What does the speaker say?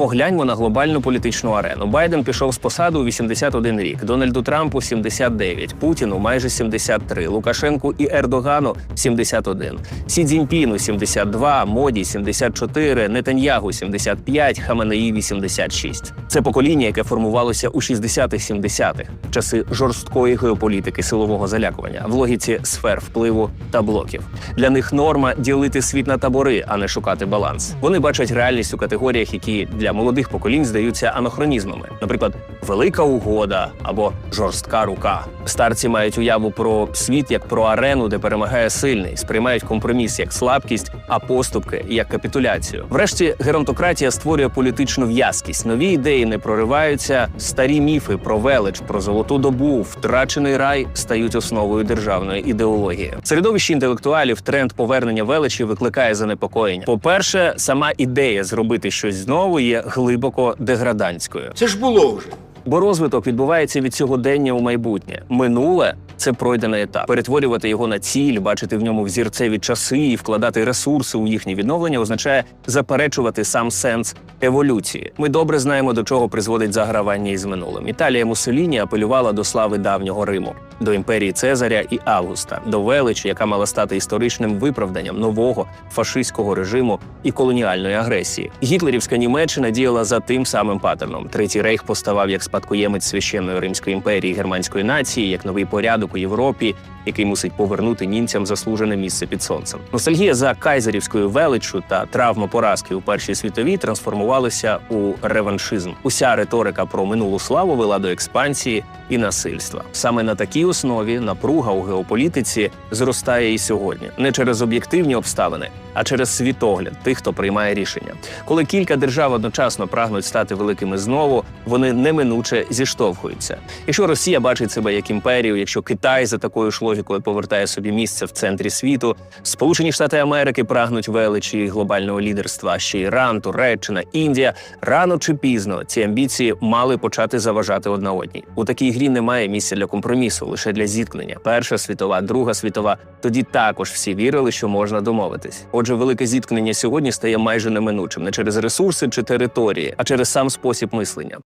Погляньмо на глобальну політичну арену. Байден пішов з посади у 81 рік, Дональду Трампу 79, Путіну майже 73, Лукашенку і Ердогану 71, Сі Цзіньпіну 72, Моді 74, Нетаньягу 75, Хаменеї 86. Це покоління, яке формувалося у 60-х-70-х, часи жорсткої геополітики, силового залякування в логіці сфер впливу та блоків. Для них норма ділити світ на табори, а не шукати баланс. Вони бачать реальність у категоріях, які для молодих поколінь здаються анахронізмами, наприклад, велика угода або жорстка рука. Старці мають уяву про світ як про арену, де перемагає сильний, сприймають компроміс як слабкість, а поступки як капітуляцію. Врешті геронтократія створює політичну в'язкість. Нові ідеї не прориваються. Старі міфи про велич, про золоту добу, втрачений рай стають основою державної ідеології. В середовищі інтелектуалів тренд повернення величі викликає занепокоєння. По-перше, сама ідея зробити щось знову є глибоко деградантською. Це ж було вже. Бо розвиток відбувається від сьогодення у майбутнє. Минуле це пройдений етап. Перетворювати його на ціль, бачити в ньому взірцеві часи і вкладати ресурси у їхнє відновлення означає заперечувати сам сенс еволюції. Ми добре знаємо, до чого призводить загравання із минулим. Італія Муссоліні апелювала до слави давнього Риму, до імперії Цезаря і Августа, до величі, яка мала стати історичним виправданням нового фашистського режиму і колоніальної агресії. Гітлерівська Німеччина діяла за тим самим паттерном. Третій рейх поставав як спадкоємець священної римської імперії германської нації, як новий порядок у Європі, який мусить повернути німцям заслужене місце під сонцем. Ностальгія за кайзерівською величчю та травма поразки у першій світовій трансформувалися у реваншизм. Уся риторика про минулу славу вела до експансії і насильства. Саме на такій основі напруга у геополітиці зростає і сьогодні, не через об'єктивні обставини, а через світогляд тих, хто приймає рішення. Коли кілька держав одночасно прагнуть стати великими знову, вони неминуче зіштовхуються. Якщо Росія бачить себе як імперію, якщо Китай за такою ж логікою повертає собі місце в центрі світу, Сполучені Штати Америки прагнуть величі глобального лідерства. Ще Іран, Туреччина, Індія рано чи пізно ці амбіції мали почати заважати одна одній. У такій грі немає місця для компромісу, лише для зіткнення. Перша світова, друга світова. Тоді також всі вірили, що можна домовитись. Отже, велике зіткнення сьогодні стає майже неминучим не через ресурси чи території, а через сам спосіб мислення.